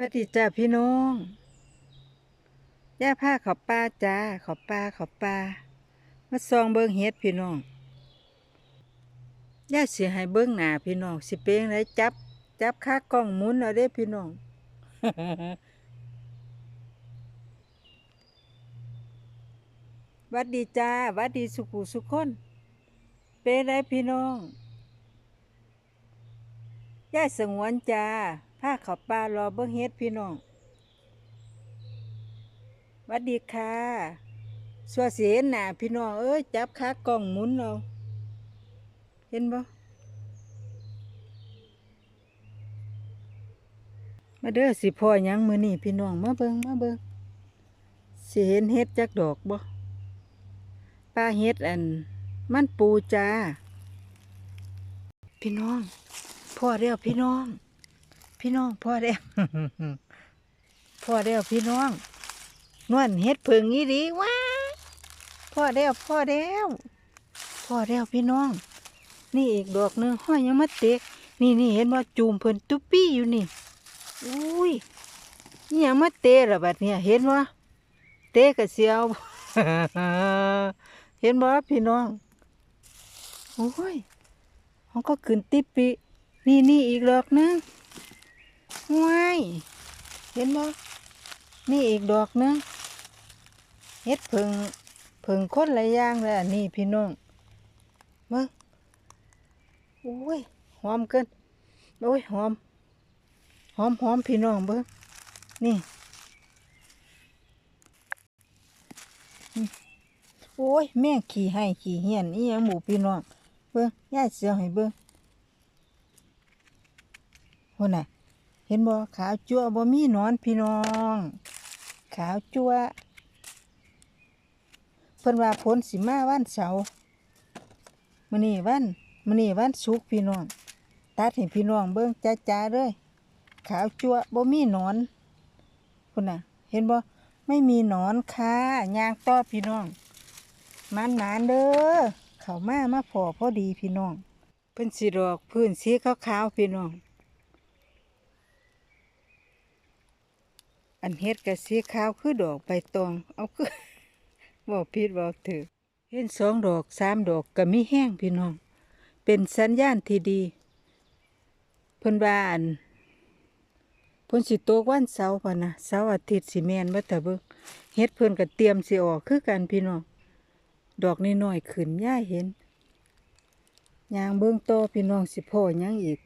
บัดดีจ้าพี่น้องย่าผ้าขอบป้าจ้าขอบป้าขอบป้ามาซองเบิ้งเฮ็ดพี่น้องย่าเสียให้เบิ้งหนาพี่น้องสิเป็นไรจับ จับค่ากล้องมุนเอาเด้พี่น้องวัดดีจ้าวัดดีสุขุสุขคน เป็นไรพี่น้องย่าสงวนจ้า ผ้าขาวปลารอเบิ้งเฮ็ดพี่น้องวัดดีค่ะสัวเสียหน้าพี่น้องเอ้ยจับขากล้องหมุนเอาเห็นบ่มาเด้อสิพ่อยังมือนี่พี่น้องมาเบิงมาเบิงสิเห็นเฮ็ดจักดอกบ่ป้าเฮ็ดอัน มันปูจ้า พี่น้อง พ่อเดียวพี่น้อง พี่น้องพ่อเดียวพ่อเดียวพี่น้องนวลเฮ็ดเพิงนี้ดีว้าพ่อเดียวพ่อเดียวพ่อเดียวพี่น้อง นี่อีกดอกหนึ่งห้อยยังมาเตะนี่นี่เห็นว่าจูมเพิ่นตุ๊ปี้อยู่นี่อุ้ยนี่ยังมาเตะละบัดเนี่ยเห็นว่าเตะกะเสียวเห็นบ่พี่น้องโอ้ยเขาก็ขึ้นติปปีนี่นี่อีกดอกนึง ว้ายเห็นบ่นี่อีกดอกหนึงเฮ็ดเพิงเพิงคนหลายอย่างเลยอันนี้พี่น้องเบิ่งโอ้ยหอมเกินโอ้ยหอม หอมหอมพี่น้องเบิ่งนี่โอ้ยแม่ขี่ให้ขี่เหียนอีหยังหมูพี่น้องเบิ่งย่าเสียวให้เบิ่งหุ่นน่ะ เห็นบ่ขาวจั่วบ่มีนอนพี่น้อง ขาวจั่วเพิ่นว่าฝนสิมาวันเสาร์มื้อนี้วันมื้อนี้วันศุกร์พี่น้อง ตัดให้พี่น้องเบิ่งจ้าๆเลยขาวจั่วบ่มีนอนพุ่นน่ะ เห็นบ่ไม่มีนอนค่ะยางต่อพี่น้องมันหนานเด้อเขามามาพอพอดีพี่น้องเพิ่นสิดอกพื้นสีขาวๆพี่น้อง อันเฮ็ดกับสีขาวคือดอกใบตอง เอาคือบอกผิดบอกถือเห็นสองดอกสามดอกก็มีแห้งพี่น้อง เป็นสัญญาณที่ดีเพิ่นว่าอันเพิ่นสิตกวันเสาร์พะนะเสาร์อาทิตย์สิแม่นบ่ตะเบิ่งเฮ็ดเพิ่นก็เตรียมสิออกคือกันพี่น้องดอกน้อยๆขึ้นย่าเห็นยางเบิ่งโตพี่น้องสิพ่อยังอีก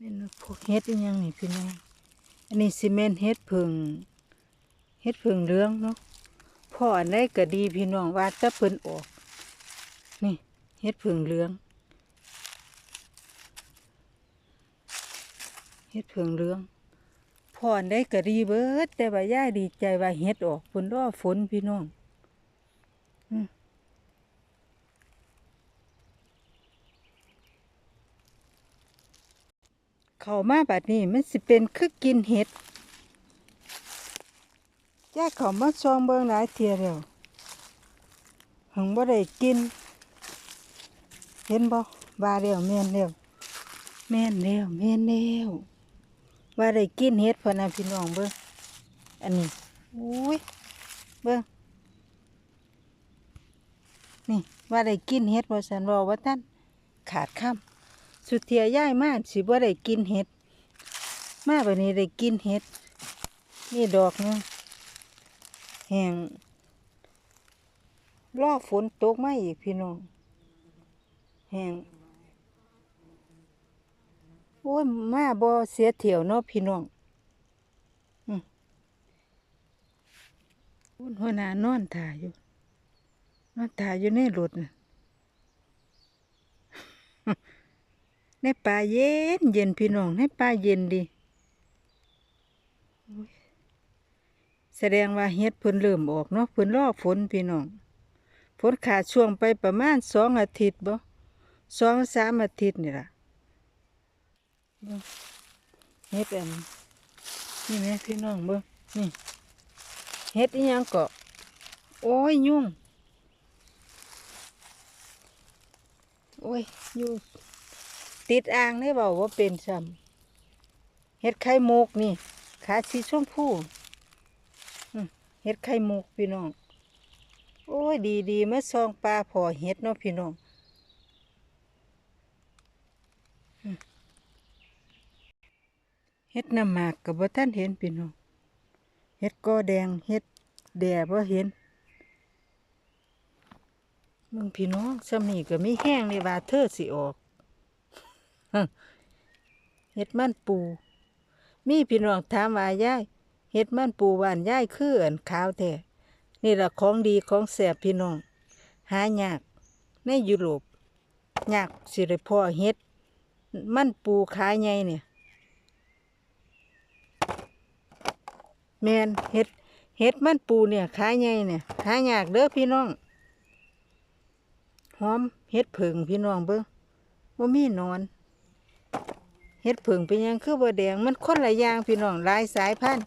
นี่นะพวกเฮ็ดอีหยังนี่พี่น้อง อันนี้ซีเมนต์เฮ็ดผึ่งเฮ็ดผึ่งเหลืองเนาะพ่ออันใดก็ดีพี่น้องว่าแตะเพิ่นออก นี่เฮ็ดผึ่งเหลืองเฮ็ดผึ่งเหลืองพ่ออันใดก็ดีเบิดแต่ว่าย่าดีใจว่าเฮ็ดออกฝนรอฝนพี่น้อง อืม เข้ามาบัดนี้มันสิเป็นคือกินเห็ดแจ้เขามาซองเบิ่งหลายเทียแล้วหังบ่ได้กิน เห็นบ่ว่าแล้วแม่นแล้วแม่นแล้วแม่นแล้วว่าได้กินเห็ดพอนะพี่น้องเบิ่งอันนี้อุ้ยเบิ่งนี่ว่าได้กินเห็ดบ่ซั่นว่ว่าท่านขาดคำ สุดเทียย่ายมากสิบ่ได้กินเห็ด มาแบบนี้ได้กินเห็ด นี่ดอกนึงแห้งรอฝนตกมาอีกพี่น้อง แห้งโอ้ยมาบ่เสียเที่ยวเนาะพี่น้องอืมอุ่นหัวหน้านอนถ่ายอยู่นอนถ่ายอยู่ในรถน่ะ ในป่าเย็นเย็นพี่น้องในป่าเย็นดีแสดงว่าเฮ็ดเพิ่นเริ่มออกเนาะเพิ่นรอฝนพี่น้องฝนขาดช่วงไปประมาณสองอาทิตย์บ่สองสามอาทิตย์นี่ล่ะเฮ็ดอันนี่แม่พี่น้องเบิ่งนี่เฮ็ดอีหยังก็โอ้ยยุ่งโอ้ยยู่ง ติดอ่างได้เบาว่าเป็นซ้ำเห็ดไข่มุกนี่ขาสีชมพูเห็ดไข่มุกพี่น้อง โอ้ยดีดีๆมาซองปลาพอเห็ดเนาะพี่น้องเห็ดน้ำหมากกับบ่ท่านเห็นพี่น้องเห็ดกอแดงเห็ดแด่บ่เห็นมึงพี่น้องสำนีก็ไมีแห้งในว่าเธอสิออก เห็ดมันปู มีพี่น้องถามว่ายายเห็ดมันปูบ้านยายคืออันขาวแท้นี่ละของดีของแสบพี่น้อง หายากในยุโรปยากสิได้พอเห็ด มันปูขาใหญ่เนี่ยแมนเห็ดเห็ดมันปูเนี่ยขาใหญ่เนี่ยหายากเด้อพี่น้องหอมเห็ดผึ่งพี่น้องเบิ้งว่ามีนอน เห็ดผึ่งเป็นยังคือบ่แดงมันคนละอย่างพี่น้องหลายสายพันธุ์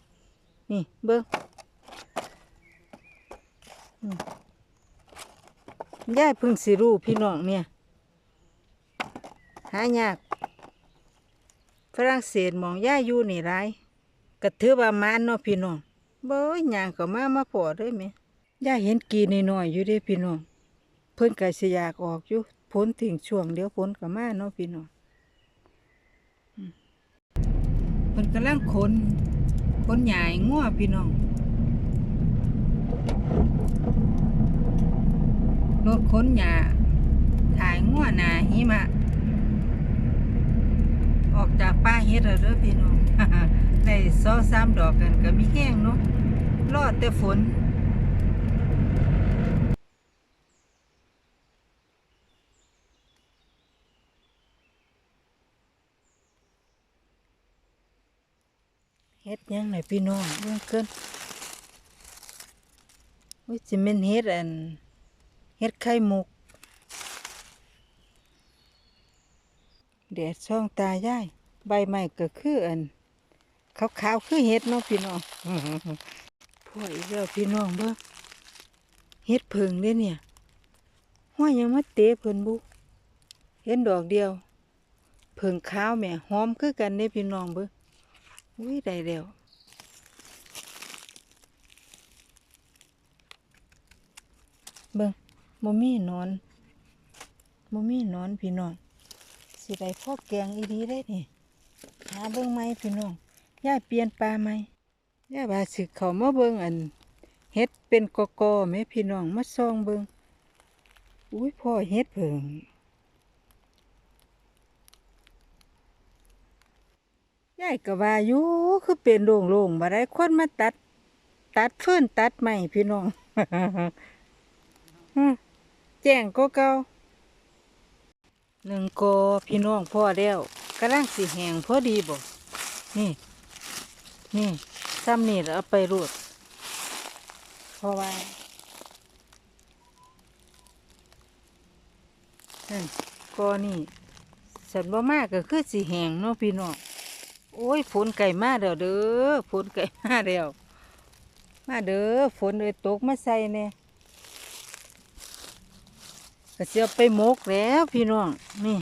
นี่เบิ้งอืมยายพึ่งสิรูพี่น้องเนี่ย หายากฝรั่งเศสมองย่าอยู่นี่ไรก็ถือว่ามานเนาะพี่น้องเบ้ยย่างก็มามาพอได้ไหมย่าเห็นกีนน้อยอยู่ด้พี่น้องเพิ่นก็สิอยากออกอยู่พ้นถึงช่วงเดี๋ยวพ้นก็มาเนาะพี่น้องอืม เพิ่นกำลังขนขนใหญ่งัวพี่น้องรถขนหญ้าถ่ายงัวหนาหิมะ ออกจากป้าเฮ็ดแล้วเด้อพี่น้องได้ซอสามดอกกันก็มีแห้งเนาะรอดแต่ฝน ฮ็ดยังไหนพี่น้องเบิ่งเกินวิจิเมนเฮ็ดอันเฮ็ดไข่มุกแดดช่องตายายใบไม้ก็คืออันขาวๆคือเฮ็ดเนาะพี่น้องพ่ออีกแล้วพี่น้องเบิ่เฮ็ดเพิงเด้เนี่ยห้อยยังมาเตะเพิ่นบุเห็นดอกเดียวเพิงขาวแม่หอมคือกันเด้พี่น้องเบิ่ อุ้ยได้แล้วเบิ่งบ่มีหนอนบ่มีหนอนพี่น้องสิได้พ่อแกงอีดีได้นี่หาเบิ่งไหมพี่น้องย่าเปลี่ยนปลาไหมย่าว่าสิเขามาเบิ่งอันเฮ็ดเป็นกอกอแม่พี่น้องมาซองเบิ่งอุ้ยพ่อเฮ็ดเพิ่ง ยายก็ว่าอยู่คือเป็นโล่งๆบ่ได้คนมาตัด ตัดฟืนตัดไม้พี่น้องแจ้งก็เก่าหนึ่งกอพี่น้องพ่อแล้วกำลังสิแหงพอดีบ่นี่ นี่ซ้ำนี่แล้วเอาไปรูดเพราะว่านั่นกอนี่สันบ่มากก็คือสิแหงเนาะพี่น้อง โอ้ยฝนไก่มาเด้อเด้อฝนไก่มาแล้วมาเด้อฝนเลยตกมาใส่แน่ก็สิเอาไปมกแล้วพี่น้องนี่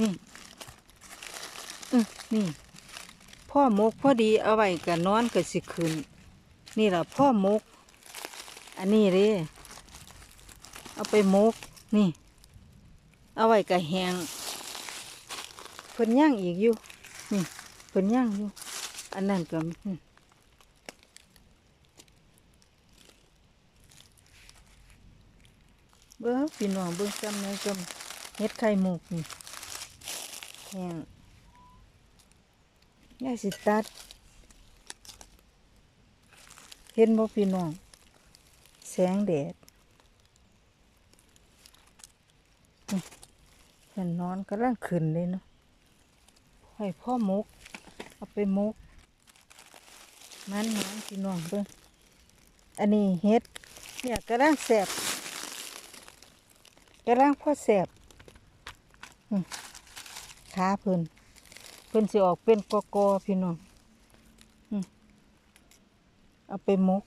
นี่นี่ พ่อมกพอดีเอาไว้กับนอนก็สิขึ้นนี่แหละพ่อมก อันนี้เด้เอาไปมก นี่ เอาไว้กับแหงเพิ่นย่างอีกอยู่ นี่เพิ่นย่างอยู่ อันนั้นก็เบิ้งพี่น้องเบิ้งจำในจำเฮ็ดไข่หมกนี่แห้งยายสิตัด เห็นบ่พี่น้อง แสงแดดเห็นนอนกำลังขึ้นเลยเนาะ ให้พ่อมก เอาไปมก มันน้องพี่น้องเบิ่งอันนี้เฮ็ด เนี่ยกำลังแสบกำลังพ่อแสบอื้อขาเพิ่นเพิ่นสิออกเป็นกอกอพี่น้องเอาไปมก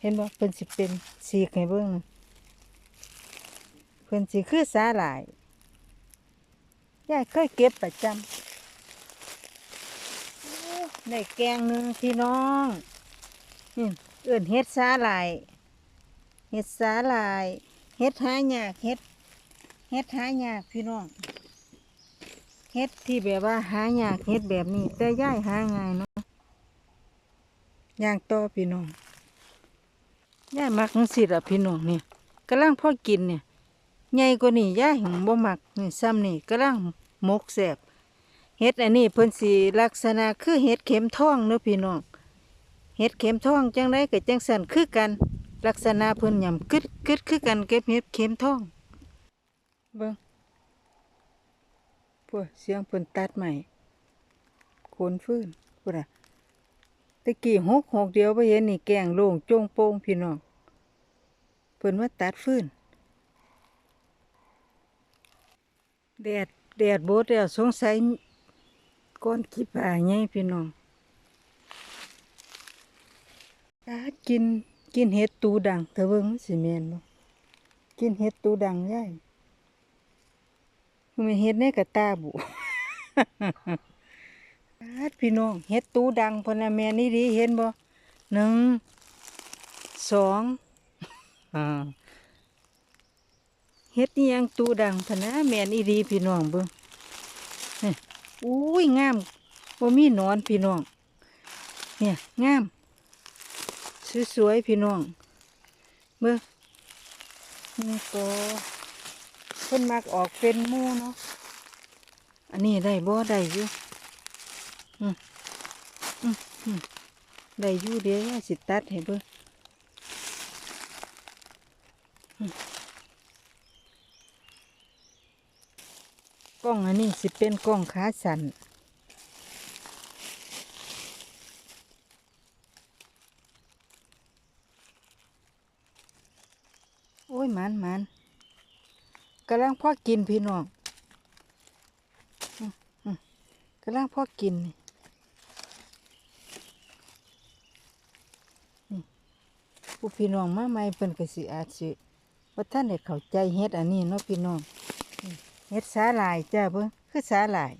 เห็นบ่เพิ่นสิเป็นสีกให้เบิ่งเพิ่นสิคือสาหร่าย ยายเคยเก็บประจำโอ้ได้แกงหนึ่งพี่น้องนี่เอื่นเฮ็ดสาหลายเฮ็ดสาหลายเฮ็ดหายากเฮ็ดเฮ็ดหายากพี่น้องเฮ็ดที่แบบว่าหายากเฮ็ดแบบนี้ แต่ย่ายหาง่ายเนาะย่างโตพี่น้องย่ายมักงสิล่ะพี่น้องเนี่ยกำลังพ่อกินเนี่ย ใหญ่กว่านี่ย่าหิงบ่มักนี่ซ้ำนี่กำลังมกแสบเฮ็ดอันนี้เพิ่นสิลักษณะคือเฮ็ดเข็มทองเด้อพี่น้องเฮ็ดเข็มทองจังไดก็จังสั่นคือกัน ลักษณะเพิ่นหย่ำกึดกึดคือกันเก็บเฮ็ดเข็มทองเบิ่งพวกเสียงเพิ่นตัดใหม่โคนฟื้นพุ่นน่ะตะกี้หกหกเดียวบ่เห็นนี่แกงโล่งจงโป่งพี่น้องเพิ่นว่าตัดฟื้น แดดแดดบดแล้วสงสัยก้อนขี้ป่าไงพี่น้องตากินกินเห็ดตูดังเธอเบิ่งสิแม่นบ่กินเห็ดตูดังย่ายมันเห็ดในกระตาบุตาพี่น้องเห็ดตูดังพนนะแม่นี่ดีเห็นบ่หนึ่งสองอ่า เฮ็ดนี่ยังตูดังพะนะแม่นอีดีพี่น้องเบิ่งอุ้ยงามบ่มีนอนพี่น้อง เนี่ยงามสวยๆพี่น้องเบิ่งนี่ก็เพิ่นมักออกเป็นหมู่เนาะอันนี้ได้บ่ได้อยู่อืมอืมได้อยู่เดี๋ยวสิตัดให้เบิ่ง ล้องอันนี้สิเป็นกล้องขาสั่นโอ้ยมันมันกำลังพอกินพี่น้องกำลังพอกินผู้พี่น้องมาใหม่เพิ่นก็สิอาจสิว่าท่านได้เข้าใจเฮ็ดอันนี้เนาะพี่น้อง เฮ็ดสาหร่ายจ้าเบิ้งคือสาหร่าย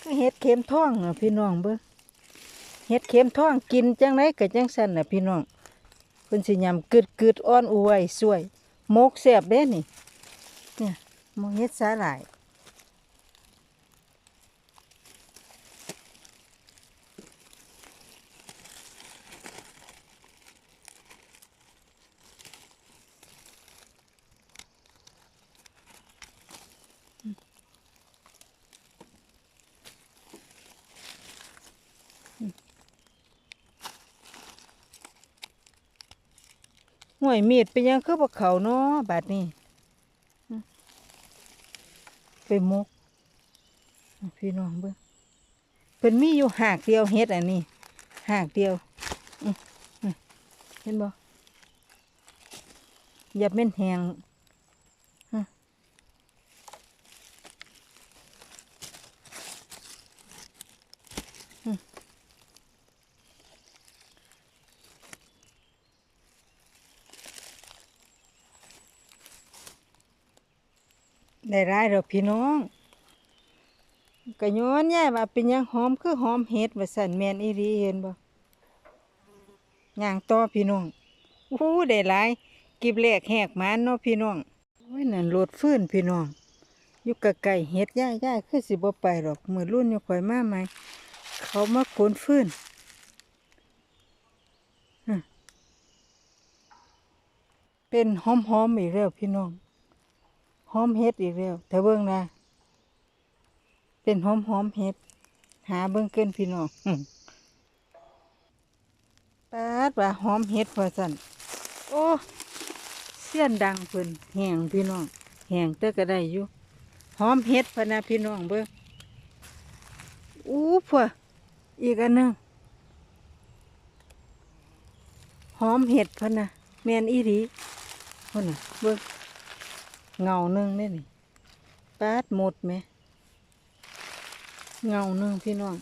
คือเฮ็ดเข็มท่องน่ะพี่น้องเบิ้งเฮ็ดเข็มท่องกินจังไรก็จังสั่นน่ะพี่น้องเพิ่นสิยำกึดกึดอ่อนอวยสวยโมกแสบเด้นี่เนี่ยหมกเฮ็ดสาหร่าย ห่วยมีดเป็นยังคือบกเขาเนาะบาดนี้ไปมก พี่น้องเบิ่งเพิ่นมีอยู่หากเดียวเฮ็ดอันนี้หากเดียวเห็นบ่อย่าเม่นแหง ได้ร้ายดอกพี่น้องก็ย้อนย่ายว่าเป็นยังหอมคือหอมเฮ็ดว่าสันแมนอีหลีเห็นบ่ย่างต่อพี่น้องอู้ได้หลายกิบแลกแหกมานเนาะพี่น้องโอ้ยนั่นโลดฟื้นพี่น้องอยู่ใกล้ๆเฮ็ดย่ายย่ายคือสิบ่ไปหรอกมือรุ่นอยู่ข่อยมาใหมเขามาขนฟื้นเป็นหอมๆอีกแล้วพี่น้อง หอมเฮ็ดอีกแล้วถ้าเบิ่งนะเป็นหอมๆเฮ็ด หาเบิ่งเกินพี่น้องหึปาดว่าหอมเฮ็ดว่าซั่นโอ้เสียนดังเพิ่นแห้งพี่น้องแห้งแต่ก็ได้อยู่หอมเห็ดพะนะพี่น้องเบิ่งอู้พัวอีกอันหนึงหอมเห็ดพะนะแมนอีดีพนน่ะเบิ่ง เงาหนึ่งได้นี่แปดหมดไหม เงาหนึ่งพี่น้อง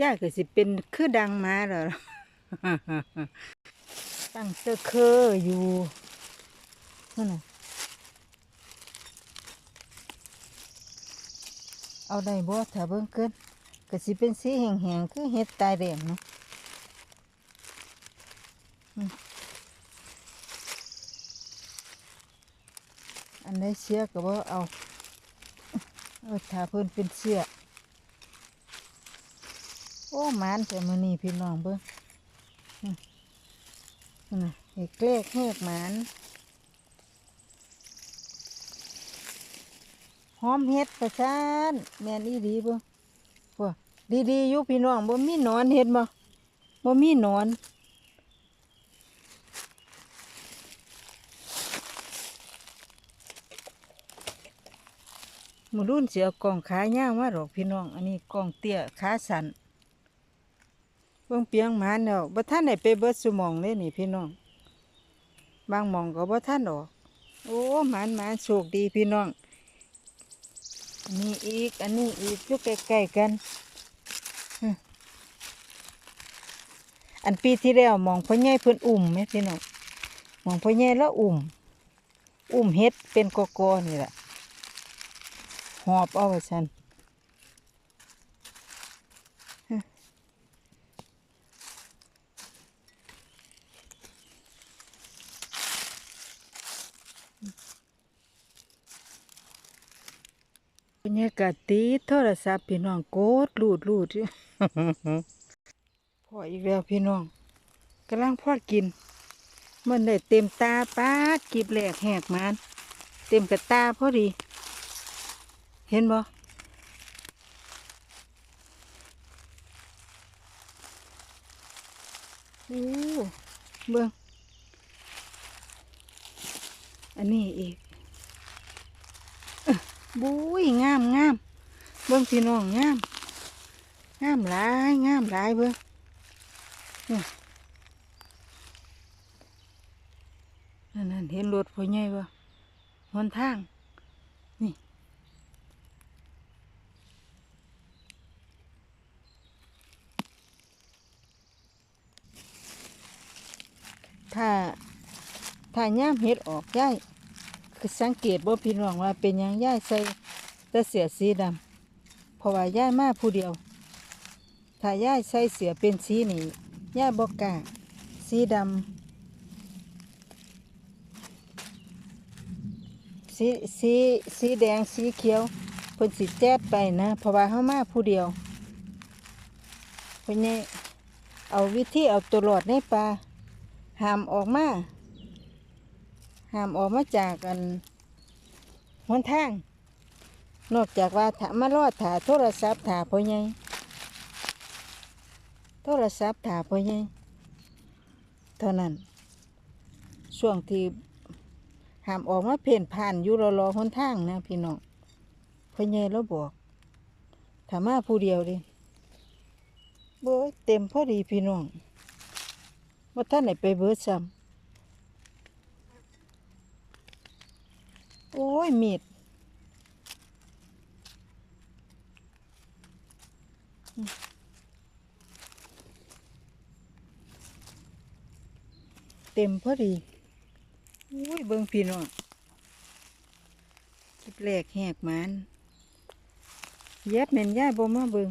ยากก็สิเป็นคือดังมาหรอตั้งเสื้อเคอร์อยู่นั่นน่เอาได้บ่ถ้าเบิ่งเกินก็สิเป็นสีแห้งๆคือเห็ดตายแดงเนาะ อันใดเสียก็บ่เอาเอาถ้าเพิ่นเป็นเสียโอ้หมานแต่มื้อนี้พี่น้องเบิ่งอืมนั่นน่ะเห็ดเกลกเฮ็ดหมานหอมเฮ็ดประชานแม่นอีดีบ่พวดีๆอยู่พี่น้องบ่มีหนอนเฮ็ดบ่บ่มีหนอน มือรุ่นเสิเอากล่องขายาวมาดอกพี่น้อง อันนี้กล่องเตี้ยขาสันเบิ่งเปียงหมาแล้วบ่ทันได้ไปเบิดซุมองเลยนี่พี่น้อง บางมองก็บ่ทันออก โอ้หมานหมานโชคดีพี่น้อง อันนี้อีก อันนี้อีกอยู่ใกล้ๆกัน อันปีที่แล้วมองพ่อใหญ่เพิ่นอุ่มไหมพี่น้องมองพ่อใหญ่แล้วอุ่ม อุ่มเฮ็ดเป็นกอๆนี่แหละ หอบเอาไว้ฉันฮึบรรยากาศติดโทรศัพท์พี่น้องโกดลูดลูดอยู่ พออีกแล้วพี่น้องกำลังพอกิน มันได้เต็มตาป้ากีบแหลกแหกมานเต็มกับตาพอดี เห็นบ่โอ้เบิ่งอันนี้อีกเอ้อบุ้ยงามงามเบิ่งพี่น้องงามงามหลายงามหลายเบิ่งเนี่ยนั่นนั่นเห็นรถพ่อใหญ่บ่หนทาง ถ้าถ้าย่ามเห็ดออกย่ายคือสังเกตว่าพี่น้องว่าเป็นยังย่ายใส่แต่เสียสีดำเพราะว่าย่ายมาผู้เดียว ถ้าย่ายใส่เสียเป็นสีนี่ย่ายบอกกาสีดำสีสีสีแดงสีเขียวเพิ่นสิแจ๊ดไปนะเพราะว่าเฮามาผู้เดียวเพิ่นนี่เอาวิธีเอาตัวรอดในป่า หามออกมาหามออกมาจากกันหนทาง นอกจากว่าถ้ามารอดถาโทรศัพท์ถาพ่อใหญ่โทรศัพท์ถาพ่อใหญ่เท่านั้น ช่วงที่หามออกมาเพ่นผ่านอยู่รอรอหนทางนะพี่น้องพ่อใหญ่เราบอกถามาผู้เดียวดิเบิดเต็มพอดีพี่น้อง ว่าท่านไหนไปเบิดซ้ำโอ้ยมีดเต็มพอดีอุ้ยเบิ่งพี่น้องคลิปแรกแหกมันเย็บแม่นย่ายบ่มาเบิ่ง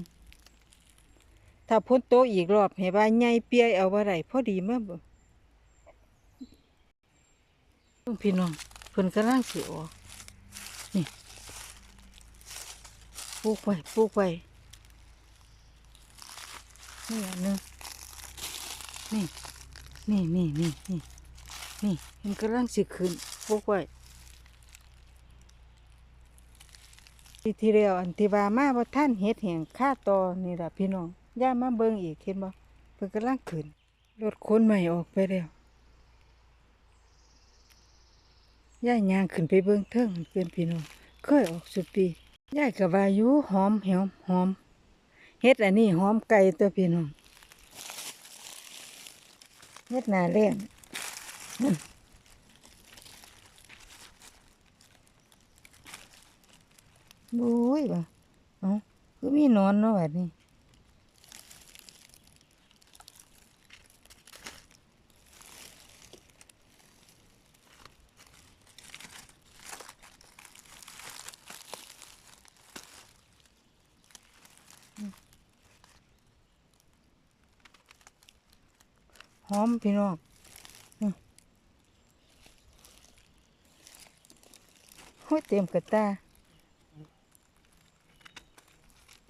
ถ้าพ้นโตอีกรอบให้ว่าใหญ่เปียเอาบ่ได้พอดีมาเบ่งเบิ่งพี่น้องเพิ่นกำลังสิออกนี่ปลูกไว้ปลูกไว้นี่อันหนึงนี่นี่นี่นี่นี่นี่มันกำลังสิขึ้นพวกไว้ทีที่แล้วอันที่ว่ามาว่าท่านเฮ็ดแห่งค่าตอนี่แหละพี่น้อง ย่ามาเบิ่งอีกเห็นบ่เพิ่นกำลังขึ้นรถคนใหม่ออกไปแล้วย่ายยางขึ้นไปเบิ่งเทิงเพื่อนพี่น้องเคยออกสุดปีย่ายก็ว่ายู่หอมแหวหอมเฮ็ดอันนี้หอมไก่ตัวพี่น้องเฮ็ดหนาแรงนั่นบุ้ยบ่อ้าคือมีนอนเนาะแบบนี้ พี่น้องอืมโอ้ยเต็มกระตา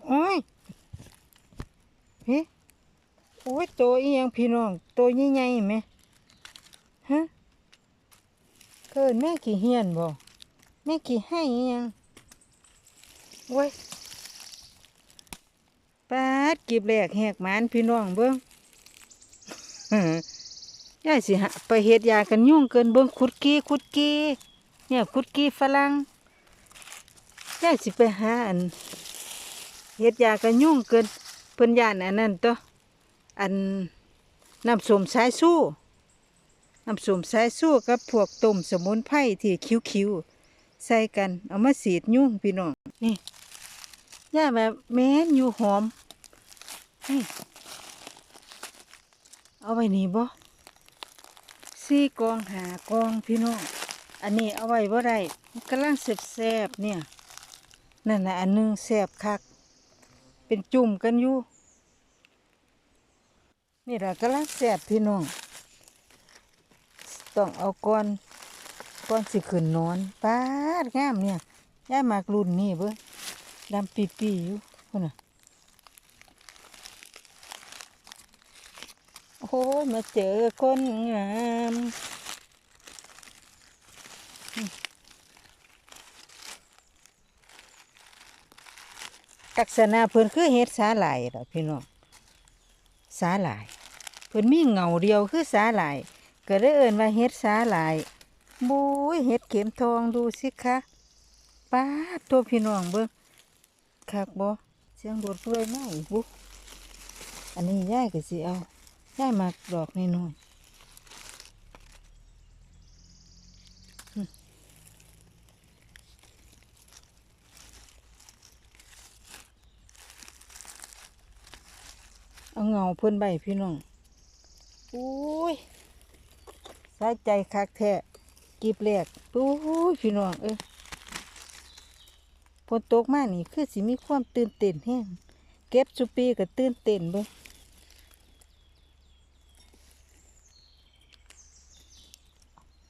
โอ้ยเฮ้โอ้ยโตอีหยังพี่น้องโตใหญ่ไหมฮะเกิดแม่กี่เฮียนบ่แม่กี่ให้อีหยังโอ้ยปาดกีบแหลกแหกมานพี่น้องเบิ้ง ยายสิหาไปเฮ็ดยากันยุ่งเกินเบิ่งขุดกี้ขุดกี้เนี่ยขุดกี้ฝรั่งยายสิไปหาอันเฮ็ดยากันยุ่งเกินเพิ่นยานอันนั้นตัวอันน้ำส้มสายสู้น้ำส้มสายสู้กับพวกต้มสมุนไพรที่คิ้วๆใส่กันเอามาสีดยุ่งพี่น้องนี่ย่าแบบแม่นอยู่หอมนี่เอาไว้นี่บ่ สี่กองหากองพี่น้อง อันนี้เอาไว้บ่ได้มันกำลังแสบเนี่ย นั่นน่ะอันหนึงแสบคัก เป็นจุ่มกันอยู่ นี่ล่ะกำลังแสบพี่น้อง ต้องเอาก้อนก้อนสิขึ้นนอนป้าดงามเนี่ยย่ามากรุ่นนี่เบิ่งดำปีปีอยู่พุ่นน่ะ โอ้โหมาเจอคนงามลักษณะเพิ่นคือเฮ็ดสาหร่ายล่ะพี่น้องสาหร่ายเพิ่นมีเงาเดียวคือสาหร่ายก็ได้เอิ้นว่าเฮ็ดสาหร่ายบุ้ยเฮ็ดเข็มทองดูสิคะป้าตัวพี่น้องเบิ่งคักบ่เสียงรถเรื่อยมาอีกบุอันนี้ยายก็สิเอา ได้มากดอกน้อยๆอืมเอาเงาเพิ่นใบพี่น้อง อุ้ยสายใจคักแท้กีบแรกอุ้ยพี่น้องเอ้ยฝนตกมานี่คือสิมีความตื่นเต้นแห้งเก็บสุปีก็ตื่นเต้นเบิ่ง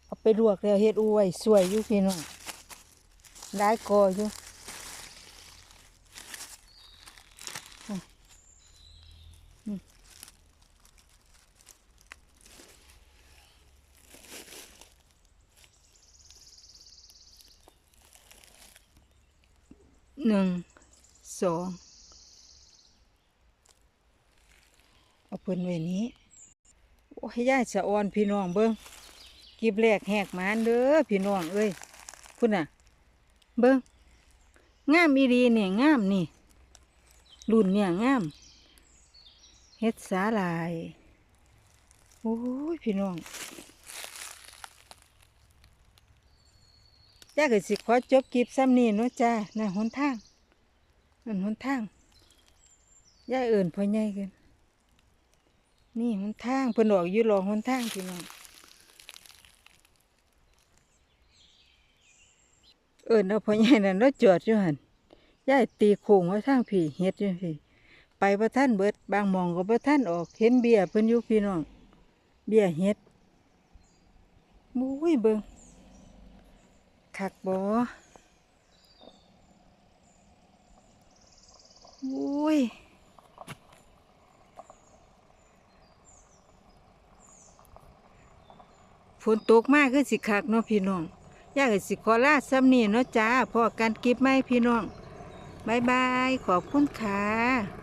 เอา ไปลวกแล้วเฮ็ดอวยสวยอยู่พี่น้องได้กออยู่หนึ่งสองเอาเพิ่นไว้นี้ โอ้ยย่ายสะอ่อนพี่น้องเบิ้ง กีบแรกแหกมานเด้อพี่น้องเอ้ยพุ่นน่ะ เบิ้งงามอีดีเนี่ยงามนี่รุ่นเนี่ยงามเฮ็ดสาลายโอ้ยพี่น้องย่าก็สิขอจบกีบซ้ำนี่เนาะจ้านะหนทางนั่นหนทางย่าเอิ่นพ่อใหญ่กันนี่หนทางเพิ่นออกอยู่รองหนทางพี่น้อง เอิญเอาพ่อใหญ่นั่นรถจอดอยู่หันยายตีโค้งไว้ทางพี่เฮ็ดอยู่พี่ไปประท่านเบิด บางมองก็ประท่านออกเห็นเบียร์เพิ่นอยู่พี่น้อง เบียร์เฮ็ดมุ้ยเบิงคักบ่อุ้ยฝนตกมากคือสิคักเนาะพี่น้อง ยากสิขอลาซ้ำนี่เนาะจ้าพอกันกิฟไหมพี่น้องบายบาย ขอบคุณค่ะ